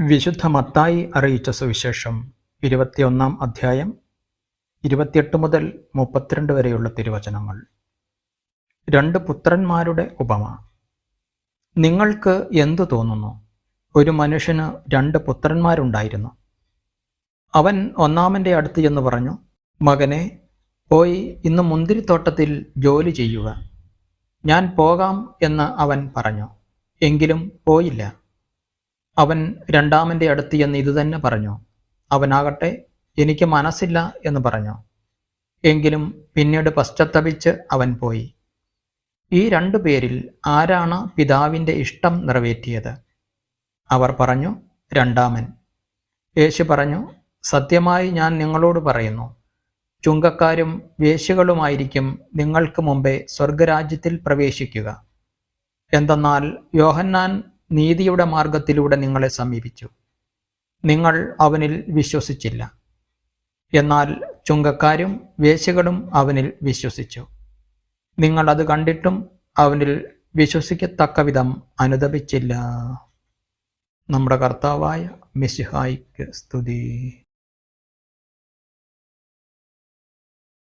വിശുദ്ധ മത്തായി അറിയിച്ച സുവിശേഷം ഇരുപത്തിയൊന്നാം അധ്യായം ഇരുപത്തിയെട്ട് മുതൽ മുപ്പത്തിരണ്ട് വരെയുള്ള തിരുവചനങ്ങൾ. രണ്ട് പുത്രന്മാരുടെ ഉപമ. നിങ്ങൾക്ക് എന്തു തോന്നുന്നു? ഒരു മനുഷ്യന് രണ്ട് പുത്രന്മാരുണ്ടായിരുന്നു. അവൻ ഒന്നാമന്റെ അടുത്ത് എന്ന് പറഞ്ഞു മകനെ പോയി ഇന്ന് മുന്തിരിത്തോട്ടത്തിൽ ജോലി ചെയ്യുക. ഞാൻ പോകാം എന്ന് അവൻ പറഞ്ഞു. എങ്കിലും പോയില്ല. അവൻ രണ്ടാമന്റെ അടുത്ത് എന്ന് ഇതുതന്നെ പറഞ്ഞു അവനാകട്ടെ എനിക്ക് മനസ്സില്ല എന്ന് പറഞ്ഞു. എങ്കിലും പിന്നീട് പശ്ചാത്തപിച്ച് അവൻ പോയി. ഈ രണ്ടു പേരിൽ ആരാണ് പിതാവിന്റെ ഇഷ്ടം നിറവേറ്റിയത്? അവർ പറഞ്ഞു രണ്ടാമൻ. യേശു പറഞ്ഞു സത്യമായി ഞാൻ നിങ്ങളോട് പറയുന്നു ചുങ്കക്കാരും വേശ്യകളുമായിരിക്കും നിങ്ങൾക്ക് മുമ്പേ സ്വർഗരാജ്യത്തിൽ പ്രവേശിക്കുക. എന്തെന്നാൽ യോഹന്നാൻ നീതിയുടെ മാർഗത്തിലൂടെ നിങ്ങളെ സമീപിച്ചു. നിങ്ങൾ അവനിൽ വിശ്വസിച്ചില്ല. എന്നാൽ ചുങ്കക്കാരും വേശ്യകളും അവനിൽ വിശ്വസിച്ചു. നിങ്ങൾ അത് കണ്ടിട്ടും അവനിൽ വിശ്വസിക്കത്തക്ക വിധം അനുദപിച്ചില്ല. നമ്മുടെ കർത്താവായ മിശിഹായിക്ക് സ്തുതി.